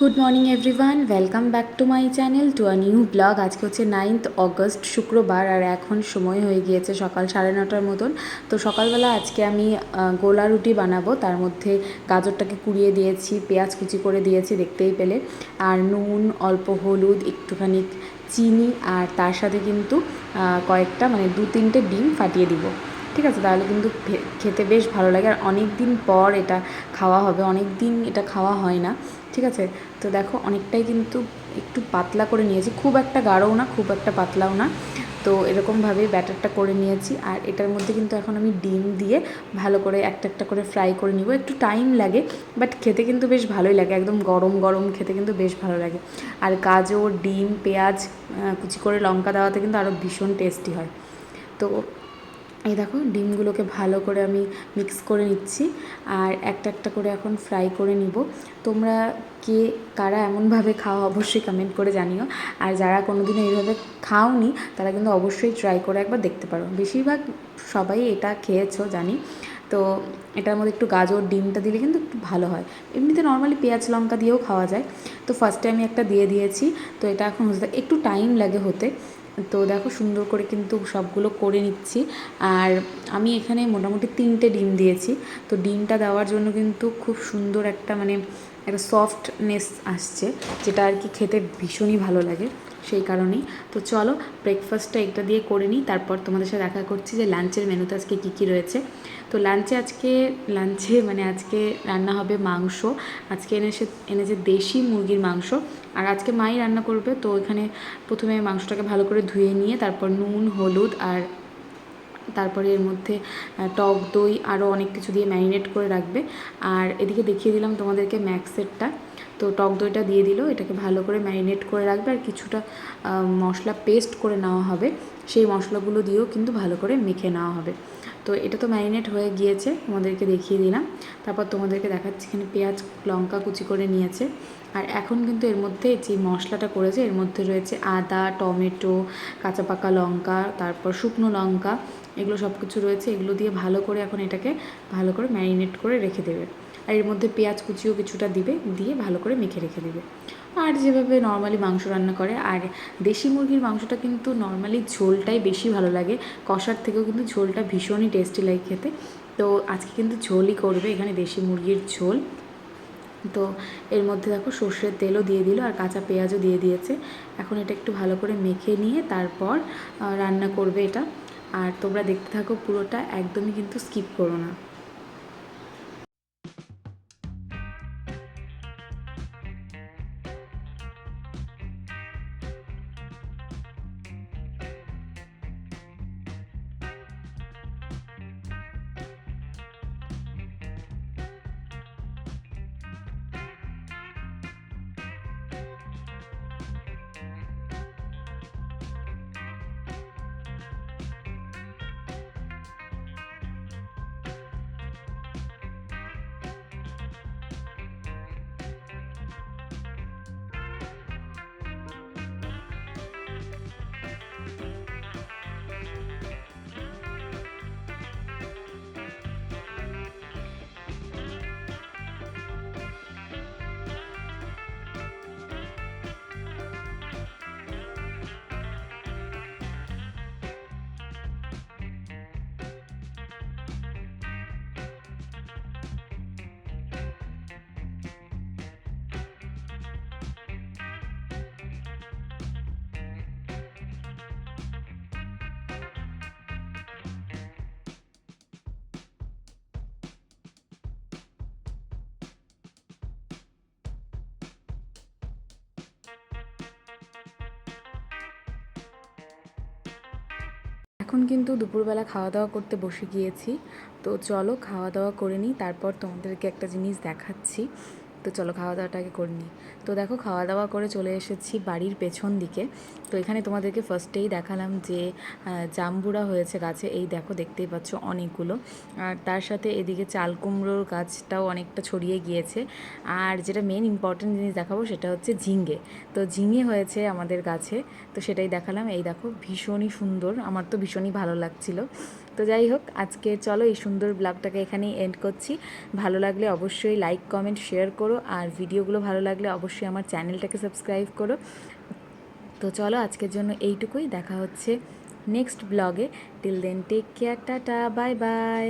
Good morning everyone welcome back to my channel to a new vlog আজকে হচ্ছে ninth August শুক্রবার, আর এখন সময় হয়ে গিয়েছে সকাল সাড়ে নটার মতন। তো সকালবেলা আজকে আমি গোলা রুটি বানাবো। তার মধ্যে গাজরটাকে কুড়িয়ে দিয়েছি, পেঁয়াজ কুচি করে দিয়েছি, দেখতেই পেলে। আর নুন, অল্প হলুদ, একটুখানি চিনি, আর তার সাথে কিন্তু কয়েকটা মানে দু তিনটে ডিম ফাটিয়ে দিব। ঠিক আছে? তাহলে কিন্তু খেতে বেশ ভালো লাগে। আর অনেক দিন পর এটা খাওয়া হবে। অনেক দিন এটা খাওয়া হয় না। ঠিক আছে? তো দেখো, অনেকটাই কিন্তু একটু পাতলা করে নিয়েছি। খুব একটা গাঢ়ও না, খুব একটা পাতলাও না। তো এরকমভাবেই ব্যাটারটা করে নিয়েছি। আর এটার মধ্যে কিন্তু এখন আমি ডিম দিয়ে ভালো করে একটা একটা করে ফ্রাই করে নিব। একটু টাইম লাগে, বাট খেতে কিন্তু বেশ ভালোই লাগে। একদম গরম গরম খেতে কিন্তু বেশ ভালো লাগে। আর গাজর, ডিম, পেঁয়াজ কুচি করে লঙ্কা দেওয়াতে কিন্তু আরও ভীষণ টেস্টি হয়। তো এই দেখো, ডিমগুলোকে ভালো করে আমি মিক্স করে নিচ্ছি আর একটা একটা করে এখন ফ্রাই করে নিব। তোমরা কে কারা এমনভাবে খাও অবশ্যই কমেন্ট করে জানিও। আর যারা কোনোদিনও এইভাবে খাওনি, তারা কিন্তু অবশ্যই ট্রাই করে একবার দেখতে পারো। বেশিরভাগ সবাই এটা খেয়েছো, জানি। তো এটার মধ্যে একটু গাজর, ডিমটা দিলে কিন্তু একটু ভালো হয়। এমনিতে নর্মালি পেঁয়াজ, লঙ্কা দিয়েও খাওয়া যায়। তো ফার্স্টে আমি একটা দিয়ে দিয়েছি। তো এটা এখন একটু টাইম লাগে হতে। তো দেখো সুন্দর করে কিন্তু সবগুলো করে নিচ্ছি। আর আমি এখানে মোটামুটি তিনটে ডিম দিয়েছি। তো ডিমটা দেওয়ার জন্য কিন্তু খুব সুন্দর একটা মানে একটা সফটনেস আসছে, যেটা আর কি খেতে ভীষণই ভালো লাগে। সেই কারণেই। তো চলো ব্রেকফাস্টটা এটা দিয়ে করে নিই, তারপর তোমাদের সাথে দেখা করছি যে লাঞ্চের মেনুতে আজকে কী কী রয়েছে। তো লাঞ্চে আজকে লাঞ্চে মানে আজকে রান্না হবে মাংস। আজকে এনেছে এনেছে দেশি মুরগির মাংস। আর আজকে মাই রান্না করবে, তো এখানে প্রথমে মাংসটাকে ভালো করে ধুয়ে নিয়ে, তারপর নুন, হলুদ আর তারপরে এর মধ্যে টক দই আরও অনেক কিছু দিয়ে ম্যারিনেট করে রাখবে। আর এদিকে দেখিয়ে দিলাম তোমাদেরকে ম্যাক্সেরটা তো টক দইটা দিয়ে দিল, এটাকে ভালো করে ম্যারিনেট করে রাখবে আর কিছুটা মশলা পেস্ট করে নেওয়া হবে। সেই মশলাগুলো দিয়েও কিন্তু ভালো করে মেখে নেওয়া হবে। তো এটা তো ম্যারিনেট হয়ে গিয়েছে, তোমাদেরকে দেখিয়ে দিলাম। তারপর তোমাদেরকে দেখাচ্ছি এখানে পেঁয়াজ, লঙ্কা কুচি করে নিয়েছে। আর এখন কিন্তু এর মধ্যে যে মশলাটা করেছে, এর মধ্যে রয়েছে আদা, টমেটো, কাঁচা পাকা লঙ্কা, তারপর শুকনো লঙ্কা, এগুলো সব কিছু রয়েছে। এগুলো দিয়ে ভালো করে এখন এটাকে ভালো করে ম্যারিনেট করে রেখে দেবে। আর এর মধ্যে পেঁয়াজ কুচিও কিছুটা দিবে, দিয়ে ভালো করে মেখে রেখে দেবে। আর যেভাবে নর্মালি মাংস রান্না করে, আর দেশি মুরগির মাংসটা কিন্তু নর্মালি ঝোলটাই বেশি ভালো লাগে। কষার থেকেও কিন্তু ঝোলটা ভীষণই টেস্টি লাগে খেতে। তো আজকে কিন্তু ঝোলই করবে এখানে দেশি মুরগির ঝোল। তো এর মধ্যে দেখো সর্ষের তেলও দিয়ে দিল, আর কাঁচা পেঁয়াজও দিয়ে দিয়েছে। এখন এটা একটু ভালো করে মেখে নিয়ে তারপর রান্না করবে এটা। আর তোমরা দেখতে থাকো পুরোটা, একদমই কিন্তু স্কিপ করো না। এখন কিন্তু দুপুরবেলা খাওয়া দাওয়া করতে বসে গিয়েছি। তো চলো খাওয়া দাওয়া করে নিই, তারপর তোমাদেরকে একটা জিনিস দেখাচ্ছি। তো চলো খাওয়া দাওয়াটা আগে করে নিই। তো দেখো খাওয়া দাওয়া করে চলে এসেছি বাড়ির পেছন দিকে। তো এখানে তোমাদেরকে ফার্স্টেই দেখালাম যে জাম্বুরা হয়েছে গাছে। এই দেখো দেখতেই পাচ্ছ অনেকগুলো। আর তার সাথে এদিকে চাল কুমড়োর গাছটাও অনেকটা ছড়িয়ে গিয়েছে। আর যেটা মেন ইম্পর্টেন্ট জিনিস দেখাবো সেটা হচ্ছে ঝিঙ্গে তো ঝিঙে হয়েছে আমাদের গাছে। তো সেটাই দেখালাম। এই দেখো ভীষণই সুন্দর। আমার তো ভীষণই ভালো লাগছিল। তো যাই হোক, আজকে চলো এই সুন্দর ব্লগটাকে এখানেই এন্ড করছি। ভালো লাগলে অবশ্যই লাইক কমেন্ট শেয়ার করো। করো আর ভিডিওগুলো ভালো লাগলে অবশ্যই আমার চ্যানেলটাকে সাবস্ক্রাইব করো। তো চলো আজকের জন্য এইটুকুই, দেখা হচ্ছে নেক্সট ব্লগে। Till then take care tata bye bye